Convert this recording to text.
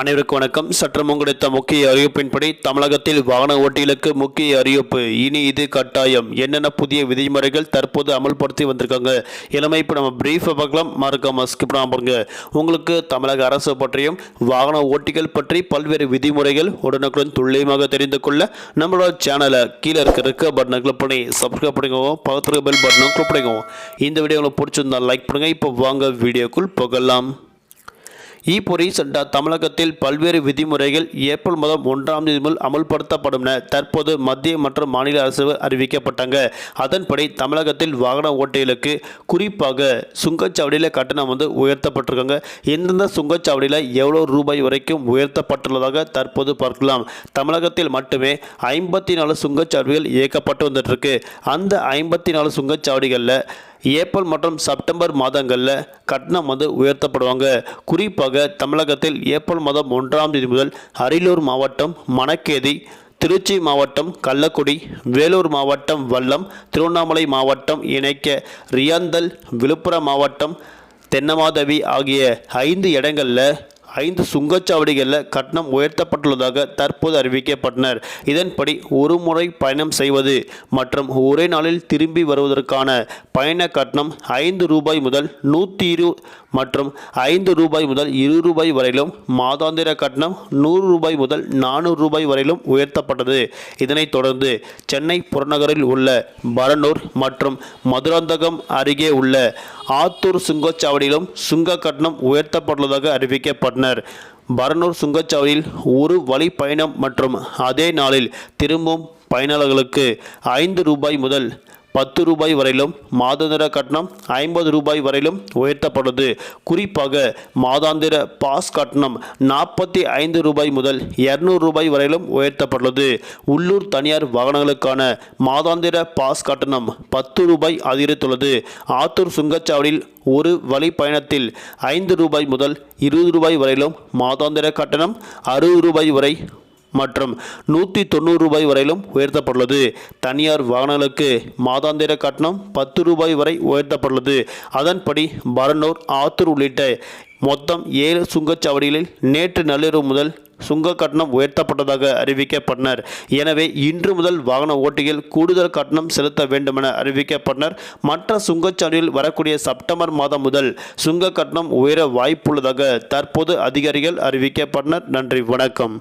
அனைவருக்கும் வணக்கம். சற்றம் கிடைத்த முக்கிய அறிவிப்பின்படி தமிழகத்தில் வாகன ஓட்டிகளுக்கு முக்கிய அறிவிப்பு. இனி இது கட்டாயம். என்னென்ன புதிய விதிமுறைகள் தற்போது அமல்படுத்தி வந்திருக்காங்க? இளமை இப்போ நம்ம பிரீஃபை பார்க்கலாம். மறக்காம ஸ்கிப் பாருங்க. உங்களுக்கு தமிழக அரசு பற்றியும் வாகன ஓட்டிகள் பற்றி பல்வேறு விதிமுறைகள் உடனுக்குடன் துல்லியமாக தெரிந்து கொள்ள நம்மளோட சேனலை கீழே இருக்க இருக்க பட்டனை கிளிக் பண்ணி சப்ஸ்கிரைப் பண்ணிக்கோங்க. பக்கத்தில் பெல் பட்டனும் கிளிக் பண்ணிக்கோங்க. இந்த வீடியோ உங்களுக்கு பிடிச்சிருந்தா லைக் பண்ணுங்கள் இப்போ வாங்க வீடியோக்குள் போகலாம். இப்போ ரீசெண்டாக தமிழகத்தில் பல்வேறு விதிமுறைகள் ஏப்ரல் மாதம் ஒன்றாம் தேதி முதல் அமல்படுத்தப்படும் என தற்போது மத்திய மற்றும் மாநில அரசு அறிவிக்கப்பட்டாங்க. அதன்படி தமிழகத்தில் வாகன ஓட்டிகளுக்கு குறிப்பாக சுங்கச்சாவடியில் கட்டணம் வந்து உயர்த்தப்பட்டிருக்காங்க. எந்தெந்த சுங்கச்சாவடியில் எவ்வளோ ரூபாய் வரைக்கும் உயர்த்தப்பட்டுள்ளதாக தற்போது பார்க்கலாம். தமிழகத்தில் மட்டுமே ஐம்பத்தி நாலு சுங்கச்சாவடிகள் இயக்கப்பட்டு வந்துட்டுருக்கு. அந்த ஐம்பத்தி நாலு சுங்கச்சாவடிகளில் ஏப்ரல் மற்றும் செப்டம்பர் மாதங்களில் கட்டணம் வந்து உயர்த்தப்படுவாங்க. குறிப்பாக தமிழகத்தில் ஏப்ரல் மாதம் ஒன்றாம் தேதி முதல் அரியலூர் மாவட்டம் மணக்கேதி திருச்சி மாவட்டம் கள்ளக்குடி வேலூர் மாவட்டம் வல்லம் திருவண்ணாமலை மாவட்டம் இணைக்க ரியாந்தல் விழுப்புரம் மாவட்டம் தென்னமாதவி ஆகிய ஐந்து இடங்களில் ஐந்து சுங்கச்சாவடிகளில் கட்டணம் உயர்த்தப்பட்டுள்ளதாக தற்போது அறிவிக்கப்பட்டனர். இதன்படி ஒரு முறை பயணம் செய்வது மற்றும் ஒரே நாளில் திரும்பி வருவதற்கான பயண கட்டணம் ஐந்து ரூபாய் முதல் நூற்றி இரு மற்றும் ஐந்து ரூபாய் முதல் இரு ரூபாய் வரையிலும் மாதாந்திர கட்டணம் நூறு ரூபாய் முதல் நானூறு ரூபாய் வரையிலும் உயர்த்தப்பட்டது. இதனைத் தொடர்ந்து சென்னை புறநகரில் உள்ள பரனூர் மற்றும் மதுராந்தகம் அருகே உள்ள ஆத்தூர் சுங்கச்சாவடியிலும் சுங்க கட்டணம் உயர்த்தப்பட்டுள்ளதாக அறிவிக்கப்பட்டனர். பரனூர் சுங்கச்சாவடியில் ஒரு வழி பயணம் மற்றும் அதே நாளில் திரும்பும் பயனாளர்களுக்கு ஐந்து ரூபாய் முதல் பத்து ரூபாய் வரையிலும் மாதாந்திர கட்டணம் ஐம்பது ரூபாய் வரையிலும் உயர்த்தப்பட்டது குறிப்பாக மாதாந்திர பாஸ் கட்டணம் நாற்பத்தி ஐந்து ரூபாய் முதல் இரநூறு ரூபாய் வரையிலும் உயர்த்தப்பட்டுள்ளது. உள்ளூர் தனியார் வாகனங்களுக்கான மாதாந்திர பாஸ் கட்டணம் பத்து ரூபாய் அதிகரித்துள்ளது. ஆத்தூர் சுங்கச்சாவடியில் ஒரு வழி பயணத்தில் ஐந்து ரூபாய் முதல் இருபது ரூபாய் வரையிலும் மாதாந்திர கட்டணம் அறுபது ரூபாய் வரை மற்றும் நூற்றி தொண்ணூறு ரூபாய் வரையிலும் உயர்த்தப்பட்டுள்ளது. தனியார் வாகனங்களுக்கு மாதாந்திர கட்டணம் பத்து ரூபாய் வரை உயர்த்தப்பட்டுள்ளது. அதன்படி பரனூர் ஆத்தூர் உள்ளிட்ட மொத்தம் ஏழு சுங்கச்சாவடிகளில் நேற்று நள்ளிரவு முதல் சுங்க கட்டணம் உயர்த்தப்பட்டதாக அறிவிக்கப்பட்டனர். எனவே இன்று முதல் வாகன ஓட்டிகள் கூடுதல் கட்டணம் செலுத்த வேண்டுமென அறிவிக்கப்பட்டனர். மற்ற சுங்கச்சாவடியில் வரக்கூடிய செப்டம்பர் மாதம் முதல் சுங்க கட்டணம் உயர வாய்ப்புள்ளதாக தற்போது அதிகாரிகள் அறிவிக்கப்பட்டனர். நன்றி வணக்கம்.